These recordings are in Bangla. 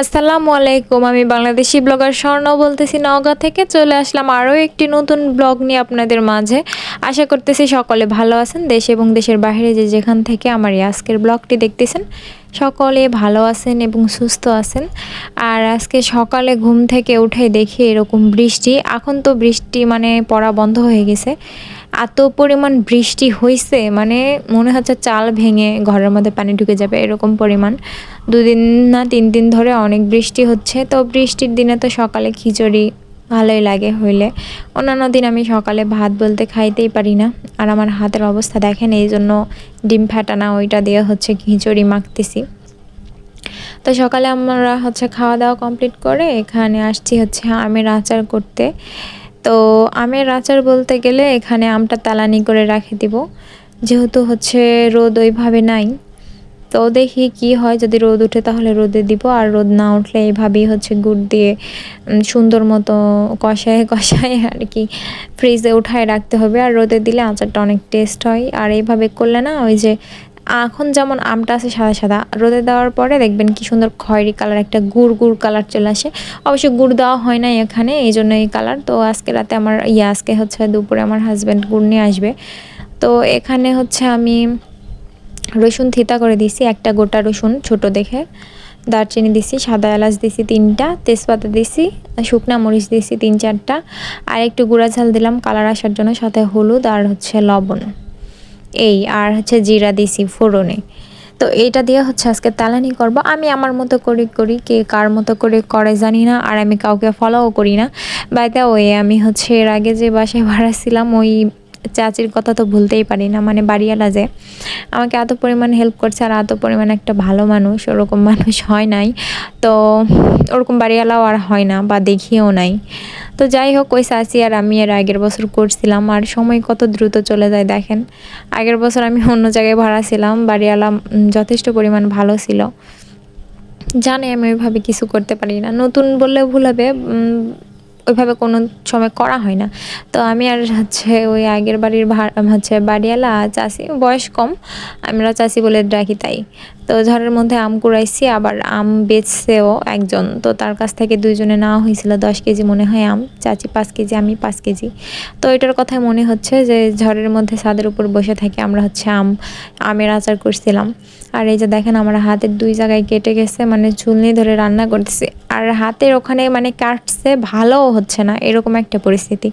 আসসালামু আলাইকুম, আমি বাংলাদেশি ব্লগার স্বর্ণ বলতেছি নওগাঁ থেকে। চলে আসলাম আরও একটি নতুন ব্লগ নিয়ে আপনাদের মাঝে। আশা করতেছি সকলে ভালো আছেন, দেশ এবং দেশের বাইরে যে যেখান থেকে আমার এই আজকের ব্লগটি দেখতেছেন, সকলে ভালো আছেন এবং সুস্থ আছেন। আর আজকে সকালে ঘুম থেকে উঠে দেখি এরকম বৃষ্টি, এখন তো বৃষ্টি মানে পড়া বন্ধ হয়ে গেছে। এত পরিমাণ বৃষ্টি হয়েছে মানে মনে হচ্ছে চাল ভেঙে ঘরের মধ্যে পানি ঢুকে যাবে এরকম পরিমাণ। দুদিন না তিন দিন ধরে অনেক বৃষ্টি হচ্ছে, তো বৃষ্টির দিনে তো সকালে খিচুড়ি ভালোই লাগে হইলে। অন্যান্য দিন আমি সকালে ভাত বলতে খাইতেই পারি না। আর আমার হাতের অবস্থা দেখেন, এই জন্য ডিম ফাটানা ওইটা দিয়ে হচ্ছে খিচুড়ি মাখতেছি। তো সকালে আমরা হচ্ছে খাওয়া দাওয়া কমপ্লিট করে এখানে আসছি হচ্ছে আমের আচার করতে। তো আমের আচার বলতে গেলে এখানে আমটা তালানি করে রাখে দিব। যেহেতু হচ্ছে রোদ ওইভাবে নাই। তো দেখি কি হয়, যদি রোদ উঠে তাহলে রোদে দিব, আর রোদ না উঠলে এইভাবেই হচ্ছে গুড় দিয়ে সুন্দর মতো কষায় কষায় আর কি ফ্রিজে উঠায় রাখতে হবে। আর রোদে দিলে আচারটা অনেক টেস্ট হয়। আর এইভাবে করলে না, ওই যে এখন যেমন আমটা আছে সাদা সাদা, রোদে দেওয়ার পরে দেখবেন কি সুন্দর খয়েরি কালার, একটা গুড় গুড় কালার চলে আসে। অবশ্য গুড় দেওয়া হয় না এখানে, এই জন্য এই কালার। তো আজকে রাতে আমার ইয়ে আজকে হচ্ছে দুপুরে আমার হাজব্যান্ড গুড় নিয়ে আসবে। তো এখানে হচ্ছে আমি রসুন থিতা করে দিছি একটা গোটা রসুন ছোট দেখে। দারচিনি দিছি, সাদা এলাচ দিছি তিনটা, তেজপাতা দিছি, শুকনা মরিচ দিছি তিন চারটা। আর একটু গুঁড়া ঝাল দিলাম কালার আসার জন্য, সাথে হলুদ আর হচ্ছে লবণ। এই আর হচ্ছে জিরা দিছি ফোড়নে। তো এটা দিয়ে হচ্ছে আজকে তালানি করব। আমি আমার মতো করে করি, কে কার মতো করে করে জানি না, আর আমি কাউকে ফলোও করি না। বাইতে ওই আমি হচ্ছে এর আগে যে বাসায় ভাড়া ছিলাম, ওই চাচির কথা তো ভুলতেই পারি না মানে বাড়িওয়ালা যে। আমাকে এত পরিমাণ হেল্প করছে আর এত পরিমাণ একটা ভালো মানুষ, ওরকম মানুষ হয় নাই। তো ওরকম বাড়িওয়ালাও আর হয় না বা দেখিও নাই। তো যাই হোক, ওই চাচি আর আমি এর আগের বছর করছিলাম আর সময় কত দ্রুত চলে যায় দেখেন। আগের বছর আমি অন্য জায়গায় ভাড়া ছিলাম, বাড়িওয়ালা যথেষ্ট পরিমাণ ভালো ছিল। জানে আমি ওইভাবে কিছু করতে পারি না। নতুন বললে ভুল হবে ওইভাবে কোনো সময় করা হয় না। তো আমি আর হচ্ছে ওই আগের বাড়ির হচ্ছে বাড়িওয়ালা চাষি বয়স কম, আমরা চাষি বলে ডাকি তাই। তো ঝড়ের মধ্যে আম কুড়াইছি, আবার আম বেচছেও একজন। তো তার কাছ থেকে দুইজনে নেওয়া হয়েছিল দশ কেজি মনে হয় আম, চাচি পাঁচ কেজি, আমি পাঁচ কেজি। তো এটার কথাই মনে হচ্ছে যে ঝড়ের মধ্যে ছাদের উপর বসে থাকি আমরা হচ্ছে আম, আমের আচার করছিলাম। আর এই যে দেখেন আমার হাতের দুই জায়গায় কেটে গেছে মানে চুলনি ধরে রান্না করতেছি। আর হাতের ওখানে মানে কাটছে, ভালোও হচ্ছে না, এরকম একটা পরিস্থিতি।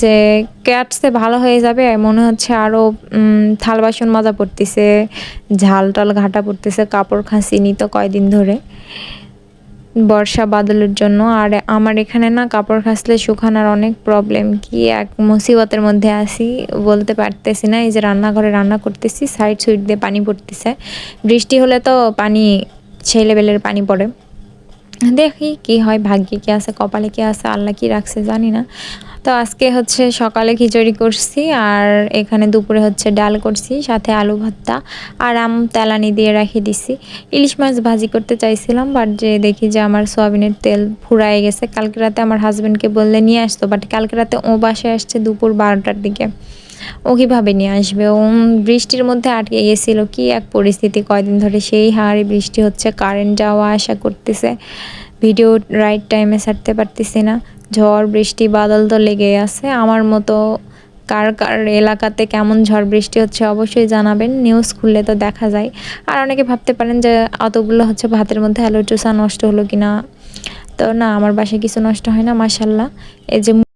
যে কাটছে ভালো হয়ে যাবে মনে হচ্ছে আরও থাল বাসন মাজা পড়তেছে, ঝাল টাল ঘাটা পড়তেছে, কাপড় খাঁসিনি তো কয়দিন ধরে। বর্ষা বাদলের জন্য, আর আমার এখানে না কাপড় খাসলে শুকানোর অনেক প্রবলেম কি এক মুসিবতের মধ্যে আসি বলতে পারতেছি না, এই যে রান্নাঘরে রান্না করতেছি সাইড সুইড দিয়ে পানি পড়তেছে। বৃষ্টি হলে তো পানি, সেই লেভেলের পানি পড়ে। দেখি কি হয়, ভাগ্যে কি আছে, কপালে কি আছে, আল্লাহ কি রাখছে জানি না। তো আজকে হচ্ছে সকালে খিচুড়ি করছি আর এখানে দুপুরে হচ্ছে ডাল করছি, সাথে আলু ভর্তা আর আম তেলানি দিয়ে রেখে দিছি। ইলিশ মাছ ভাজি করতে চাইছিলাম বাট যে দেখি যে আমার সোয়াবিনের তেল ফুরাই গেছে। কালকে রাতে আমার হাজব্যান্ডকে বললে, নিয়ে আসতো বাট কালকে রাতে ও বাসায় আসছে দুপুর বারোটার দিকে। ও কীভাবে নিয়ে আসবে? ও বৃষ্টির মধ্যে আটকে গেছিল। কি এক পরিস্থিতি? কয়দিন ধরে সেই হারে বৃষ্টি হচ্ছে কারেন্ট যাওয়া আসা করতেছে। ভিডিও রাইট টাইমে ছাড়তে পারতেছি না। ঝড়, বৃষ্টি, বাদল তো লেগে আছে। আমার মতো কার কার এলাকাতে কেমন ঝড়, বৃষ্টি হচ্ছে অবশ্যই জানাবেন। নিউজ খুললে তো দেখা যায়। আর অনেকে ভাবতে পারেন যে অতগুলো হচ্ছে ভাতের মধ্যে চুষা নষ্ট হলো কিনা? তো না, আমার বাসায় কিছু নষ্ট হয় না মাসাল্লাহ এই যে